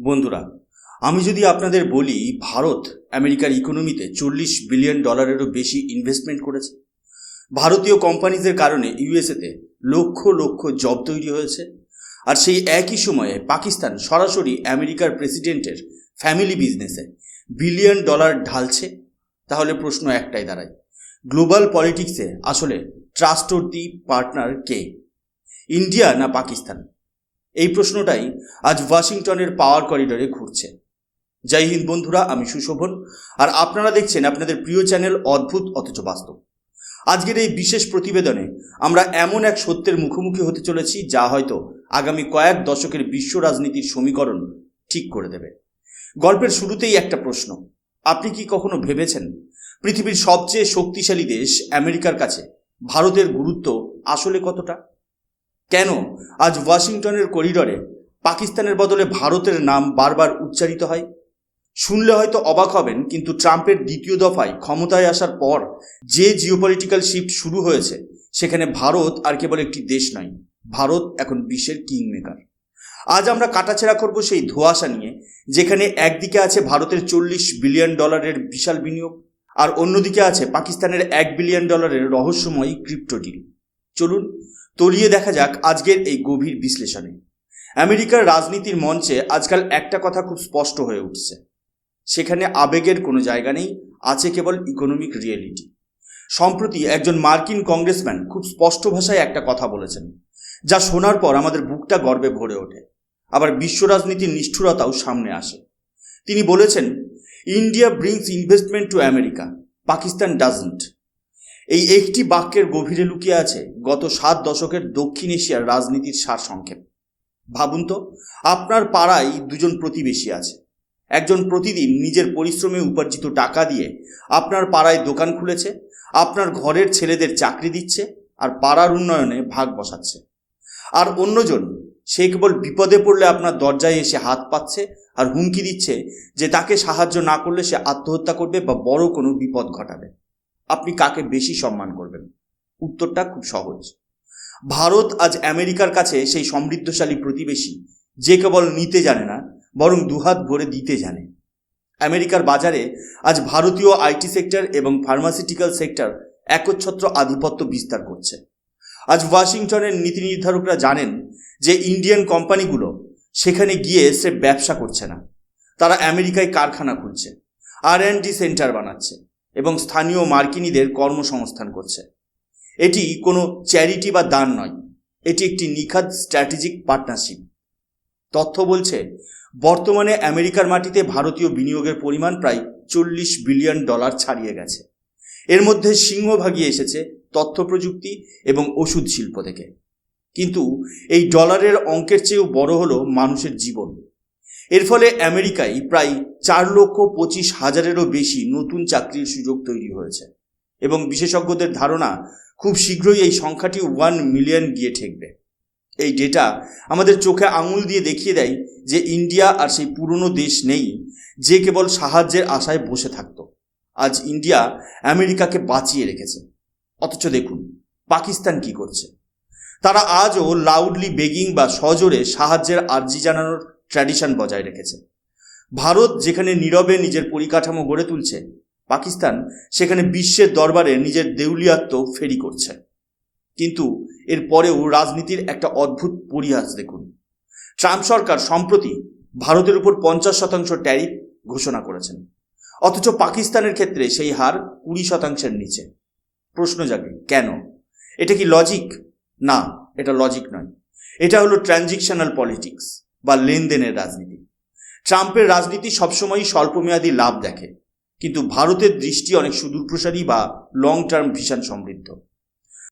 বন্ধুরা, আমি যদি আপনাদের বলি ভারত আমেরিকার ইকোনমিতে চল্লিশ বিলিয়ন ডলারেরও বেশি ইনভেস্টমেন্ট করেছে। ভারতীয় কোম্পানিজের কারণে ইউএসএতে লক্ষ লক্ষ জব তৈরি হয়েছে। আর সেই একই সময়ে পাকিস্তান সরাসরি আমেরিকার প্রেসিডেন্টের ফ্যামিলি বিজনেসে বিলিয়ন ডলার ঢালছে। তাহলে প্রশ্ন একটাই দাঁড়ায় গ্লোবাল পলিটিক্সে আসলে ট্রাস্টওর্দি পার্টনার কে? ইন্ডিয়া না পাকিস্তান? এই প্রশ্নটাই আজ ওয়াশিংটনের পাওয়ার করিডোরে ঘুরছে। জয় হিন্দ বন্ধুরা, আমি সুশোভন। আর আপনারা দেখছেন আপনাদের প্রিয় চ্যানেল অদ্ভুত, অথচ বাস্তব। আজকের এই বিশেষ প্রতিবেদনে আমরা এমন এক সত্যের মুখোমুখি হতে চলেছি, যা হয়তো আগামী কয়েক দশকের বিশ্ব রাজনীতির সমীকরণ ঠিক করে দেবে। গল্পের শুরুতেই একটা প্রশ্ন। আপনি কি কখনো ভেবেছেন পৃথিবীর সবচেয়ে শক্তিশালী দেশ আমেরিকার কাছে ভারতের গুরুত্ব আসলে কতটা? কেন? আজ ওয়াশিংটনের করিডরে পাকিস্তানের বদলে ভারতের নাম বারবার উচ্চারিত হয়। শুনলে হয়তো অবাক হবেন, কিন্তু ট্রাম্পের দ্বিতীয় দফায় ক্ষমতায় আসার পর যে জিওপলিটিক্যাল শিফট শুরু হয়েছে, সেখানে ভারত আর কেবল একটি দেশ নয়, ভারত এখন বিশ্বের কিং মেকার আজ আমরা কাটাছেড়া করব সেই ধোঁয়াশা নিয়ে, যেখানে একদিকে আছে ভারতের চল্লিশ বিলিয়ন ডলারের বিশাল বিনিয়োগ, আর অন্যদিকে আছে পাকিস্তানের এক বিলিয়ন ডলারের রহস্যময়ী ক্রিপ্টো ডিল চলুন তলিয়ে দেখা যাক আজকের এই গভীর বিশ্লেষণে। আমেরিকার রাজনীতির মঞ্চে আজকাল একটা কথা খুব স্পষ্ট হয়ে উঠছে। সেখানে আবেগের কোনো জায়গা নেই, আছে কেবল ইকোনমিক রিয়েলিটি সম্প্রতি একজন মার্কিন কংগ্রেসম্যান খুব স্পষ্ট ভাষায় একটা কথা বলেছেন, যা শোনার পর আমাদের বুকটা গর্বে ভরে ওঠে। আবার বিশ্ব রাজনীতির নিষ্ঠুরতাও সামনে আসে। তিনি বলেছেন, India brings investment to America Pakistan doesn't এই একটি বাক্যের গভীরে লুকিয়ে আছে গত সাত দশকের দক্ষিণ এশিয়ার রাজনীতির সারসংক্ষেপ। ভাবুন তো, আপনার পাড়ায় দুজন প্রতিবেশী আছে। একজন প্রতিদিন নিজের পরিশ্রমে উপার্জিত টাকা দিয়ে আপনার পাড়ায় দোকান খুলেছে, আপনার ঘরের ছেলেদের চাকরি দিচ্ছে আর পাড়ার উন্নয়নে ভাগ বসাচ্ছে। আর অন্যজন, সে কেবল বিপদে পড়লে আপনার দরজায় এসে হাত পাচ্ছে আর হুমকি দিচ্ছে যে তাকে সাহায্য না করলে সে আত্মহত্যা করবে বা বড় কোনো বিপদ ঘটাবে। আপনি কাকে বেশি সম্মান করবেন? উত্তরটা খুব সহজ। ভারত আজ আমেরিকার কাছে সেই সমৃদ্ধশালী প্রতিবেশী যে কেবল নিতে জানে না, বরং দুহাত ভরে দিতে জানে। আমেরিকার বাজারে আজ ভারতীয় আইটি সেক্টর এবং ফার্মাসিউটিক্যাল সেক্টর একচ্ছত্র আধিপত্য বিস্তার করছে। আজ ওয়াশিংটনের নীতি নির্ধারকরা জানেন যে ইন্ডিয়ান কোম্পানিগুলো সেখানে গিয়ে সে ব্যবসা করছে না। তারা আমেরিকায় কারখানা খুলছে আর অ্যান্ড ডি সেন্টার বানাচ্ছে। এবং স্থানীয় মার্কিনীদের কর্মসংস্থান করছে। এটি কোনো চ্যারিটি বা দান নয়, এটি একটি নিখাদ স্ট্র্যাটেজিক পার্টনারশিপ। তথ্য বলছে, বর্তমানে আমেরিকার মাটিতে ভারতীয় বিনিয়োগের পরিমাণ প্রায় চল্লিশ বিলিয়ন ডলার ছাড়িয়ে গেছে। এর মধ্যে সিংহভাগই এসেছে তথ্য প্রযুক্তি এবং ওষুধ শিল্প থেকে। কিন্তু এই ডলারের অঙ্কের চেয়েও বড় হলো মানুষের জীবন। এর ফলে আমেরিকায় প্রায় চার লক্ষ পঁচিশ হাজারেরও বেশি নতুন চাকরির সুযোগ তৈরি হয়েছে। এবং বিশেষজ্ঞদের ধারণা, খুব শীঘ্রই এই সংখ্যাটি ওয়ান মিলিয়ন গিয়ে ঠেকবে। এই ডেটা আমাদের চোখে আঙুল দিয়ে দেখিয়ে দেয় যে ইন্ডিয়া আর সেই পুরনো দেশ নেই, যে কেবল সাহায্যের আশায় বসে থাকতো। আজ ইন্ডিয়া আমেরিকাকে বাঁচিয়ে রেখেছে। অথচ দেখুন, পাকিস্তান কি করছে। তারা আজও লাউডলি বেগিং বা সজোরে সাহায্যের আর্জি জানানোর ট্র্যাডিশন বজায় রেখেছে। ভারত যেখানে নীরবে নিজের পরিকাঠামো গড়ে তুলছে, পাকিস্তান সেখানে বিশ্বের দরবারে নিজের দেউলিয়াত্ম ফেরি করছে। কিন্তু এর পরেও রাজনীতির একটা অদ্ভুত পরিহাস দেখুন। ট্রাম্প সরকার সম্প্রতি ভারতের উপর পঞ্চাশ শতাংশ ট্যারিফ ঘোষণা করেছেন। অথচ পাকিস্তানের ক্ষেত্রে সেই হার কুড়ি শতাংশের নিচে। প্রশ্ন জাগে, কেন? এটা কি লজিক না, এটা লজিক নয়। এটা হলো ট্রানজিকশনাল পলিটিক্স বা লেনদেনের রাজনীতি। ট্রাম্পের রাজনীতি সবসময়ই স্বল্পমেয়াদী লাভ দেখে, কিন্তু ভারতের দৃষ্টি অনেক সুদূরপ্রসারী বা লং টার্ম ভিশন সমৃদ্ধ।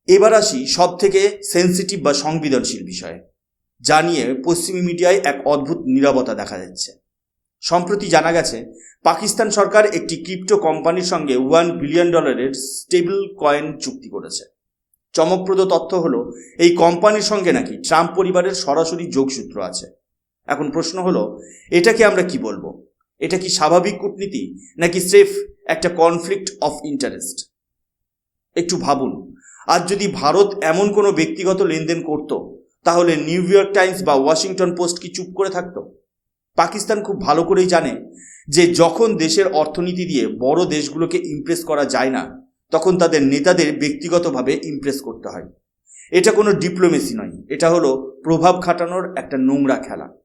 এবার আসি সব থেকে সেন্সিটিভ বা সংবেদনশীল বিষয়ে, যা নিয়ে পশ্চিমী মিডিয়ায় এক অদ্ভুত নিরবতা দেখা যাচ্ছে। সম্প্রতি জানা গেছে, পাকিস্তান সরকার একটি ক্রিপ্টো কোম্পানির সঙ্গে ওয়ান বিলিয়ন ডলারের স্টেবল কয়েন চুক্তি করেছে। চমকপ্রদ তথ্য হলো, এই কোম্পানির সঙ্গে নাকি ট্রাম্প পরিবারের সরাসরি যোগসূত্র আছে। এখন প্রশ্ন হলো, এটাকে আমরা কি বলব? এটা কি স্বাভাবিক কূটনীতি, নাকি স্রেফ একটা কনফ্লিক্ট অফ ইন্টারেস্ট একটু ভাবুন। আজ যদি ভারত এমন কোনো ব্যক্তিগত লেনদেন করত, তাহলে নিউ ইয়র্ক টাইমস বা ওয়াশিংটন পোস্ট কি চুপ করে থাকতো? পাকিস্তান খুব ভালো করেই জানে যে যখন দেশের অর্থনীতি দিয়ে বড় দেশগুলোকে ইমপ্রেস করা যায় না, তখন তাদের নেতাদের ব্যক্তিগতভাবে ইমপ্রেস করতে হয়। এটা কোনো ডিপ্লোমেসি নয়। এটা হলো প্রভাব খাটানোর একটা নোংরা খেলা।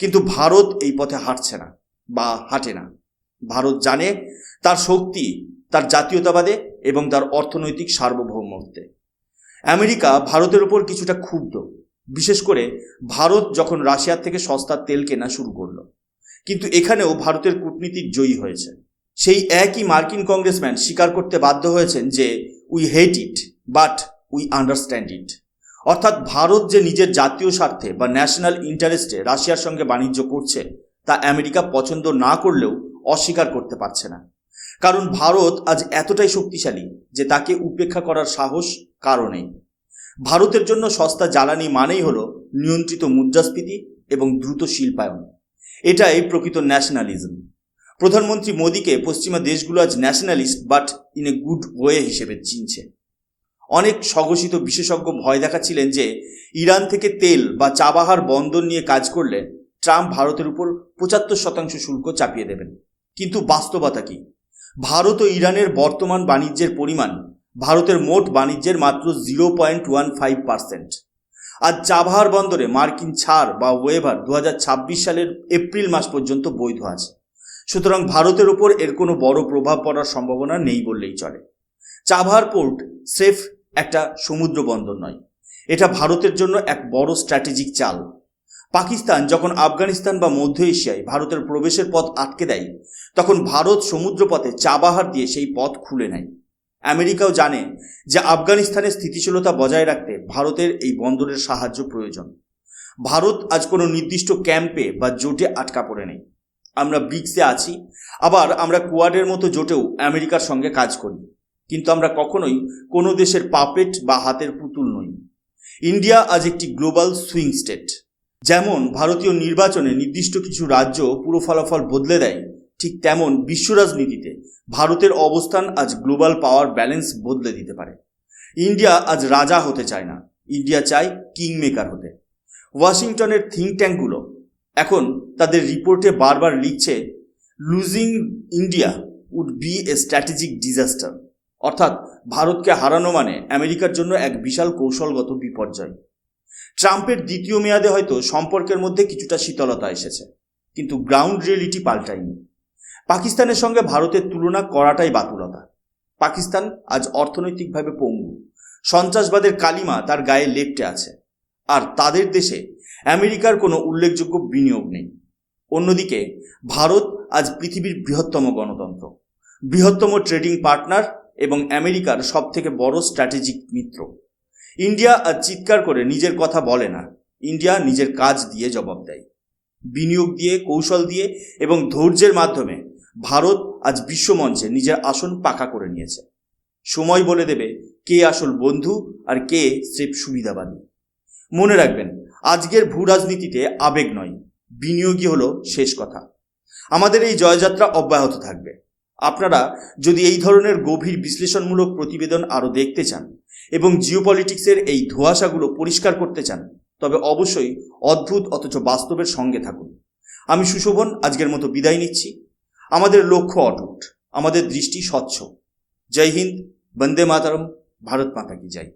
কিন্তু ভারত এই পথে হাঁটছে না বা হাঁটে না। ভারত জানে তার শক্তি, তার জাতীয়তাবাদে এবং তার অর্থনৈতিক সার্বভৌমত্বে। আমেরিকা ভারতের উপর কিছুটা ক্ষুব্ধ। বিশেষ করে ভারত যখন রাশিয়ার থেকে সস্তা তেল কেনা শুরু করল। কিন্তু এখানেও ভারতের কূটনীতির জয়ী হয়েছে। সেই একই মার্কিন কংগ্রেসম্যান স্বীকার করতে বাধ্য হয়েছেন যে we hate it but we understand it অর্থাৎ ভারত যে নিজের জাতীয় স্বার্থে বা ন্যাশনাল ইন্টারেস্টে রাশিয়ার সঙ্গে বাণিজ্য করছে, তা আমেরিকা পছন্দ না করলেও অস্বীকার করতে পারছে না। কারণ ভারত আজ এতটাই শক্তিশালী যে তাকে উপেক্ষা করার সাহস কারণেই ভারতের জন্য সস্তা জ্বালানি মানেই হলো নিয়ন্ত্রিত মুদ্রাস্ফীতি এবং দ্রুত শিল্পায়ন। এটাই প্রকৃত ন্যাশনালিজম প্রধানমন্ত্রী মোদীকে পশ্চিমা দেশগুলো আজ nationalist but in a good way হিসেবে চিনছে। অনেক স্বঘোষিত বিশেষজ্ঞ ভয় দেখাচ্ছিলেন যে ইরান থেকে তেল বা চাবাহার বন্দর নিয়ে কাজ করলে ট্রাম্প ভারতের উপর পঁচাত্তর শতাংশ শুল্ক চাপিয়ে দেবেন। কিন্তু বাস্তবতা কি? ভারত ও ইরানের বর্তমান বাণিজ্যের পরিমাণ ভারতের মোট বাণিজ্যের মাত্র zero point one five percent. আর চাবাহার বন্দরে মার্কিন ছাড় বা ওয়েভার দু হাজার ছাব্বিশ সালের এপ্রিল মাস পর্যন্ত বৈধ আছে। সুতরাং ভারতের ওপর এর কোনো বড় প্রভাব পড়ার সম্ভাবনা নেই বললেই চলে। চাবাহার পোর্ট সেফ একটা সমুদ্র বন্দর নয়। এটা ভারতের জন্য এক বড় স্ট্র্যাটেজিক চাল। পাকিস্তান যখন আফগানিস্তান বা মধ্য এশিয়ায় ভারতের প্রবেশের পথ আটকে দেয়, তখন ভারত সমুদ্রপথে চাবাহার দিয়ে সেই পথ খুলে নেয়। আমেরিকাও জানে যে আফগানিস্তানের স্থিতিশীলতা বজায় রাখতে ভারতের এই বন্দরের সাহায্য প্রয়োজন। ভারত আজ কোনো নির্দিষ্ট ক্যাম্পে বা জোটে আটকা পড়ে নেই। আমরা ব্রিক্সে আছি, আবার আমরা কোয়াডের মতো জোটেও আমেরিকার সঙ্গে কাজ করি। কিন্তু আমরা কখনোই কোনো দেশের পাপেট বা হাতের পুতুল নই। ইন্ডিয়া আজ একটি গ্লোবাল সুইং স্টেট। যেমন ভারতীয় নির্বাচনে নির্দিষ্ট কিছু রাজ্য পুরো ফলাফল বদলে দেয়, ঠিক তেমন বিশ্ব রাজনীতিতে ভারতের অবস্থান আজ গ্লোবাল পাওয়ার ব্যালেন্স বদলে দিতে পারে। ইন্ডিয়া আজ রাজা হতে চায় না, ইন্ডিয়া চায় কিং মেকার হতে। ওয়াশিংটনের থিঙ্ক ট্যাঙ্কগুলো এখন তাদের রিপোর্টে বারবার লিখছে losing India would be a strategic disaster অর্থাৎ ভারতকে হারানো মানে আমেরিকার জন্য এক বিশাল কৌশলগত বিপর্যয়। ট্রাম্পের দ্বিতীয় মেয়াদে হয়তো সম্পর্কের মধ্যে কিছুটা শীতলতা এসেছে, কিন্তু গ্রাউন্ড রিয়েলিটি পাল্টায়নি। পাকিস্তানের সঙ্গে ভারতের তুলনা করাটাই বাতুলতা। পাকিস্তান আজ অর্থনৈতিকভাবে পঙ্গু। সন্ত্রাসবাদের কালিমা তার গায়ে লেপটে আছে। আর তাদের দেশে আমেরিকার কোনো উল্লেখযোগ্য বিনিয়োগ নেই। অন্যদিকে, ভারত আজ পৃথিবীর বৃহত্তম গণতন্ত্র। বৃহত্তম ট্রেডিং পার্টনার এবং আমেরিকার সবথেকে বড় স্ট্র্যাটেজিক মিত্র। ইন্ডিয়া আর চিৎকার করে নিজের কথা বলে না। ইন্ডিয়া নিজের কাজ দিয়ে জবাব দেয়। বিনিয়োগ দিয়ে, কৌশল দিয়ে এবং ধৈর্যের মাধ্যমে ভারত আজ বিশ্বমঞ্চে নিজের আসন পাকা করে নিয়েছে। সময় বলে দেবে কে আসল বন্ধু আর কে স্রেফ সুবিধাবাদী। মনে রাখবেন, আজকের ভূ রাজনীতিতে আবেগ নয়, বিনিয়োগই হলো শেষ কথা। আমাদের এই জয়যাত্রা অব্যাহত থাকবে। আপনারা যদি এই ধরনের গভীর বিশ্লেষণমূলক প্রতিবেদন আরও দেখতে চান এবং জিওপলিটিক্সের এই ধোঁয়াশাগুলো পরিষ্কার করতে চান, তবে অবশ্যই অদ্ভুত অথচ বাস্তবের সঙ্গে থাকুন। আমি সুশোভন, আজকের মতো বিদায় নিচ্ছি। আমাদের লক্ষ্য অটুট, আমাদের দৃষ্টি স্বচ্ছ। জয় হিন্দ, বন্দে মাতারম, ভারত মাতা কি জয়।